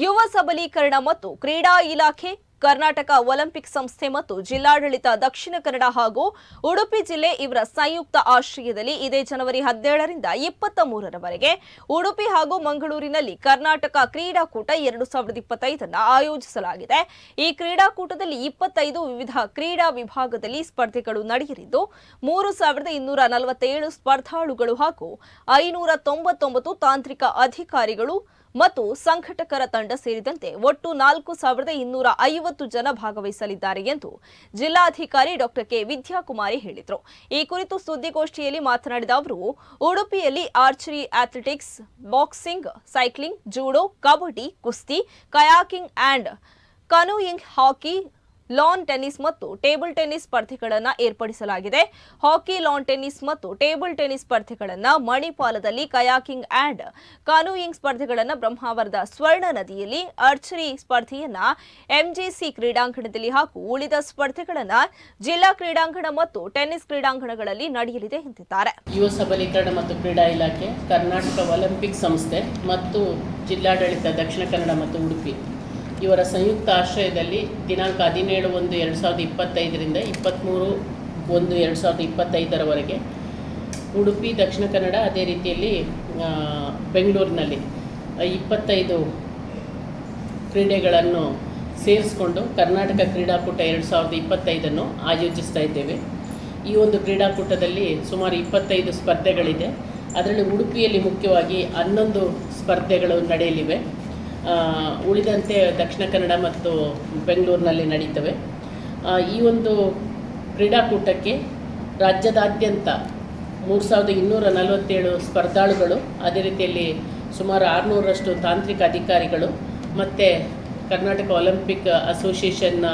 ಯುವ ಸಬಲೀಕರಣ ಮತ್ತು ಕ್ರೀಡಾ ಇಲಾಖೆ, ಕರ್ನಾಟಕ ಒಲಿಂಪಿಕ್ ಸಂಸ್ಥೆ ಮತ್ತು ಜಿಲ್ಲಾಡಳಿತ ದಕ್ಷಿಣ ಕನ್ನಡ ಹಾಗೂ ಉಡುಪಿ ಜಿಲ್ಲೆ ಇವರ ಸಂಯುಕ್ತ ಆಶ್ರಯದಲ್ಲಿ ಇದೇ ಜನವರಿ ಹದಿನೇಳರಿಂದ ಇಪ್ಪತ್ತ ಮೂರರವರೆಗೆ ಉಡುಪಿ ಹಾಗೂ ಮಂಗಳೂರಿನಲ್ಲಿ ಕರ್ನಾಟಕ ಕ್ರೀಡಾಕೂಟ ಎರಡು ಸಾವಿರದ ಇಪ್ಪತ್ತೈದನ್ನು ಆಯೋಜಿಸಲಾಗಿದೆ. ಈ ಕ್ರೀಡಾಕೂಟದಲ್ಲಿ ಇಪ್ಪತ್ತೈದು ವಿವಿಧ ಕ್ರೀಡಾ ವಿಭಾಗದಲ್ಲಿ ಸ್ಪರ್ಧೆಗಳು ನಡೆಯಲಿದ್ದು, ಮೂರು ಸಾವಿರದ ಇನ್ನೂರ ನಲವತ್ತೇಳು ಸ್ಪರ್ಧಾಳುಗಳು ಹಾಗೂ ಐನೂರ ತೊಂಬತ್ತೊಂಬತ್ತು ತಾಂತ್ರಿಕ ಅಧಿಕಾರಿಗಳು ಮತ್ತು ಸಂಘಟಕರ ತಂಡ ಸೇರಿದಂತೆ ಒಟ್ಟು ನಾಲ್ಕು ಸಾವಿರದ ಇನ್ನೂರ ಐವತ್ತು ಜನ ಭಾಗವಹಿಸಲಿದ್ದಾರೆ ಎಂದು ಜಿಲ್ಲಾಧಿಕಾರಿ ಡಾಕ್ಟರ್ ಕೆ ವಿದ್ಯಾಕುಮಾರಿ ಹೇಳಿದರು. ಈ ಕುರಿತು ಸುದ್ದಿಗೋಷ್ಠಿಯಲ್ಲಿ ಮಾತನಾಡಿದ ಅವರು, ಉಡುಪಿಯಲ್ಲಿ archery athletics, boxing, cycling, judo, kabaddi, ಕುಸ್ತಿ, kayaking and canoeing hockey lawn tennis ಮತ್ತು ಟೇಬಲ್ ಟೆನ್ನಿಸ್ ಸ್ಪರ್ಧೆಗಳನ್ನು ಏರ್ಪಡಿಸಲಾಗಿದೆ. ಹಾಕಿ ಲಾನ್ ಟೆನ್ನಿಸ್ ಮತ್ತು ಟೇಬಲ್ ಟೆನ್ನಿಸ್ ಸ್ಪರ್ಧೆಗಳನ್ನು ಮಣಿಪಾಲದಲ್ಲಿ ಕಯಾಕಿಂಗ್ ಆ್ಯಂಡ್ ಕಾನೂಯಿಂಗ್ ಸ್ಪರ್ಧೆಗಳನ್ನು ಬ್ರಹ್ಮಾವರದ ಸ್ವರ್ಣ ನದಿಯಲ್ಲಿ ಆರ್ಚರಿ ಸ್ಪರ್ಧೆಯನ್ನು ಎಂಜಿಸಿ ಕ್ರೀಡಾಂಗಣದಲ್ಲಿ ಹಾಗೂ ಉಳಿದ ಸ್ಪರ್ಧೆಗಳನ್ನು ಜಿಲ್ಲಾ ಕ್ರೀಡಾಂಗಣ ಮತ್ತು ಟೆನ್ನಿಸ್ ಕ್ರೀಡಾಂಗಣಗಳಲ್ಲಿ ನಡೆಯಲಿದೆ ಎಂದಿದ್ದಾರೆ. ಯುವ ಸಬಲೀಕರಣ ಮತ್ತು ಕ್ರೀಡಾ ಇಲಾಖೆ, ಕರ್ನಾಟಕ ಒಲಿಂಪಿಕ್ ಸಂಸ್ಥೆ ಮತ್ತು ಜಿಲ್ಲಾಡಳಿತ, ದಕ್ಷಿಣ ಕನ್ನಡ ಮತ್ತು ಉಡುಪಿ. ಇವರ ಸಂಯುಕ್ತ ಆಶ್ರಯದಲ್ಲಿ ದಿನಾಂಕ ಹದಿನೇಳು ಒಂದು ಎರಡು ಸಾವಿರದ ಇಪ್ಪತ್ತೈದರಿಂದ ಇಪ್ಪತ್ತ್ಮೂರು ಒಂದು ಎರಡು ಸಾವಿರದ ಇಪ್ಪತ್ತೈದರವರೆಗೆ ಉಡುಪಿ, ದಕ್ಷಿಣ ಕನ್ನಡ ಅದೇ ರೀತಿಯಲ್ಲಿ ಬೆಂಗಳೂರಿನಲ್ಲಿ ಇಪ್ಪತ್ತೈದು ಕ್ರೀಡೆಗಳನ್ನು ಸೇರಿಸ್ಕೊಂಡು ಕರ್ನಾಟಕ ಕ್ರೀಡಾಕೂಟ ಎರಡು ಸಾವಿರದ ಇಪ್ಪತ್ತೈದನ್ನು ಆಯೋಜಿಸ್ತಾ ಇದ್ದೇವೆ. ಈ ಒಂದು ಕ್ರೀಡಾಕೂಟದಲ್ಲಿ ಸುಮಾರು ಇಪ್ಪತ್ತೈದು ಸ್ಪರ್ಧೆಗಳಿದೆ. ಅದರಲ್ಲಿ ಉಡುಪಿಯಲ್ಲಿ ಮುಖ್ಯವಾಗಿ ಹನ್ನೊಂದು ಸ್ಪರ್ಧೆಗಳು ನಡೆಯಲಿವೆ. ಉಳಿದಂತೆ ದಕ್ಷಿಣ ಕನ್ನಡ ಮತ್ತು ಬೆಂಗಳೂರಿನಲ್ಲಿ ನಡೀತವೆ. ಈ ಒಂದು ಕ್ರೀಡಾಕೂಟಕ್ಕೆ ರಾಜ್ಯದಾದ್ಯಂತ ಮೂರು ಸಾವಿರದ ಇನ್ನೂರ ನಲವತ್ತೇಳು ಸ್ಪರ್ಧಾಳುಗಳು, ಅದೇ ರೀತಿಯಲ್ಲಿ ಸುಮಾರು ಆರುನೂರರಷ್ಟು ತಾಂತ್ರಿಕ ಅಧಿಕಾರಿಗಳು ಮತ್ತು ಕರ್ನಾಟಕ ಒಲಿಂಪಿಕ್ ಅಸೋಸಿಯೇಷನ್ನ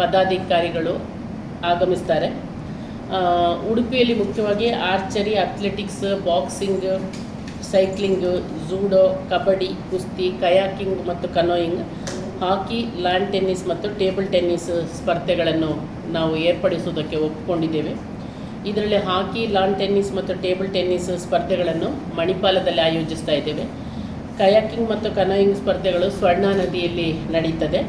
ಪದಾಧಿಕಾರಿಗಳು ಆಗಮಿಸ್ತಾರೆ. ಉಡುಪಿಯಲ್ಲಿ ಮುಖ್ಯವಾಗಿ archery, athletics, boxing cycling, judo, kabaddi, ಕುಸ್ತಿ, ಕಯಾಕಿಂಗ್ ಮತ್ತು ಕನೋಯಿಂಗ್, ಹಾಕಿ ಲಾನ್ ಟೆನ್ನಿಸ್ ಮತ್ತು ಟೇಬಲ್ ಟೆನ್ನಿಸ್ ಸ್ಪರ್ಧೆಗಳನ್ನು ನಾವು ಏರ್ಪಡಿಸುವುದಕ್ಕೆ ಒಪ್ಪಿಕೊಂಡಿದ್ದೇವೆ. ಇದರಲ್ಲಿ ಹಾಕಿ ಲಾನ್ ಟೆನ್ನಿಸ್ ಮತ್ತು ಟೇಬಲ್ ಟೆನ್ನಿಸ್ ಸ್ಪರ್ಧೆಗಳನ್ನು ಮಣಿಪಾಲದಲ್ಲಿ ಆಯೋಜಿಸ್ತಾ ಇದ್ದೇವೆ. ಕಯಾಕಿಂಗ್ ಮತ್ತು ಕನೋಯಿಂಗ್ ಸ್ಪರ್ಧೆಗಳು ಸ್ವರ್ಣ ನದಿಯಲ್ಲಿ ನಡೀತದೆ